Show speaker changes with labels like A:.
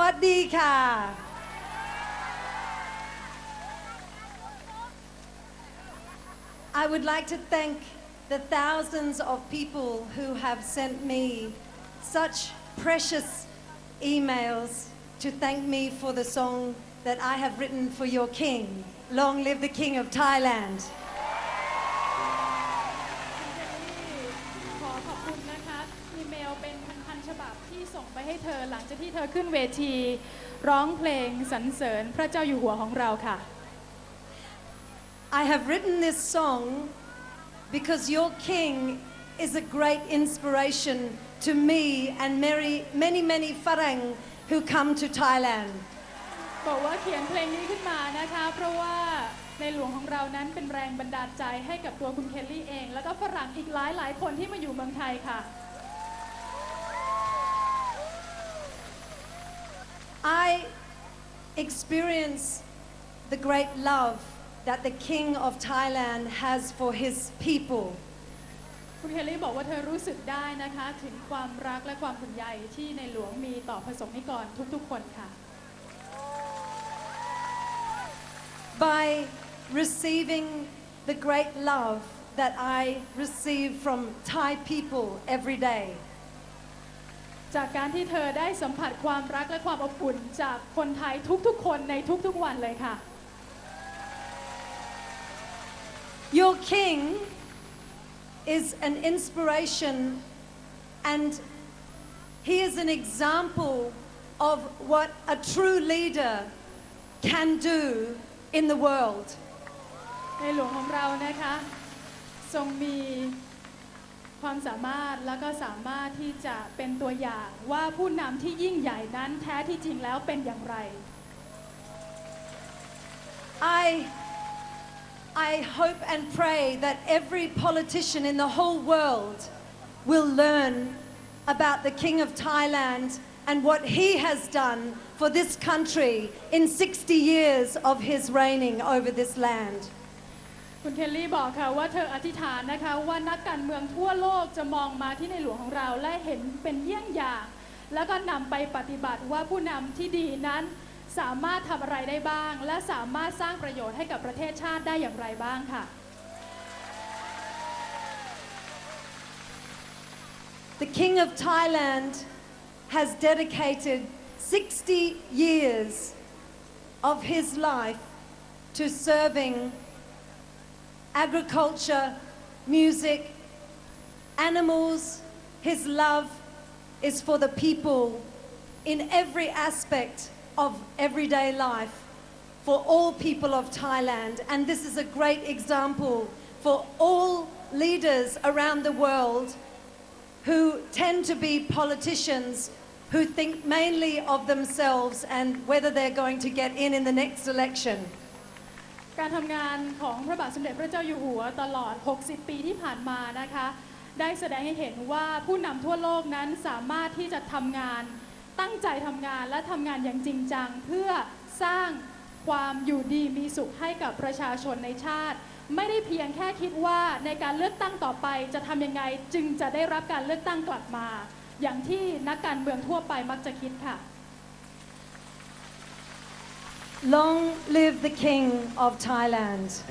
A: วัสดีค่ะ I would like to thank the thousands of people who have sent me such precious emails to thank me for the song that I have written for your king. Long live the King of Thailand.
B: ขอขอบคุณนะคะ อีเมลเป็นพันๆ ฉบับที่ส่งไปให้เธอหลังจากที่เธอขึ้นเวที ร้องเพลงสรรเสริญพระเจ้าอยู่หัวของเราค่ะ
A: I have written this song because your king is a great inspiration to me and many, many, many Farang who come to Thailand.
B: บอกว่าเขียนเพลงนี้ขึ้นมานะคะ เพราะว่าในหลวงของเรานั้นเป็นแรงบันดาลใจให้กับตัวคุณเคลลี่เอง แล้วก็ฝรั่งอีกหลายหลายๆคนที่มาอยู่เมืองไทยค่ะ
A: I experience the great love that the King of Thailand has for his people.
B: คุณเคลลี่บอกว่าเธอรู้สึกได้นะคะ ถึงความรักและความห่วงใยที่ในหลวงมีต่อประสงค์นิกรทุกๆ คนค่ะ
A: by receiving the great love that I receive from Thai people every day.
B: จากการที่เธอได้สัมผัสความรักและความอบอุ่นจากคนไทยทุกๆ คนในทุกๆวันเลยค่ะ
A: Your king is an inspiration and he is an example of what a true leader can do in the world.
B: ในหลวงของเรานะคะทรงมี ความสามารถแล้วก็สามารถที่จะเป็นตัวอย่างว่าผู้นำที่ยิ่งใหญ่นั้นแท้ที่จริงแล้วเป็นอย่างไร
A: I, I hope and pray that every politician in the whole world will learn about the King of Thailand and what he has done for this country in 60 years of his reigning over this land.
B: คุณเคลลี่บอกค่ะว่าเธออธิษฐานนะคะว่านักการเมืองทั่วโลกจะมองมาที่ในหลวงของเราและเห็นเป็นเยี่ยงอย่าง แล้วก็นำไปปฏิบัติว่าผู้นำที่ดีนั้น สามารถทำอะไรได้บ้าง และสามารถสร้างประโยชน์ให้กับประเทศชาติได้อย่างไรบ้างค่ะ
A: The King of Thailand has dedicated 60 years of his life to serving agriculture, music, animals. His love is for the people in every aspect of everyday life for all people of Thailand. And this is a great example for all leaders around the world who tend to be politicians who think mainly of themselves and whether they're going to get in in the next election.
B: การทำงานของพระบาทสมเด็จพระเจ้าอยู่หัวตลอด 60 ปีที่ผ่านมานะคะ ได้แสดงให้เห็นว่าผู้นำทั่วโลกนั้นสามารถที่จะทำงาน ตั้งใจทำงานและทำงานอย่างจริงจัง เพื่อสร้างความอยู่ดีมีสุขให้กับประชาชนในชาติ ไม่ได้เพียงแค่คิดว่าในการเลือกตั้งต่อไปจะทำยังไงจึงจะได้รับการเลือกตั้งกลับมา อย่างที่นักการเมืองทั่วไปมักจะคิดค่ะ
A: Long live the King of Thailand.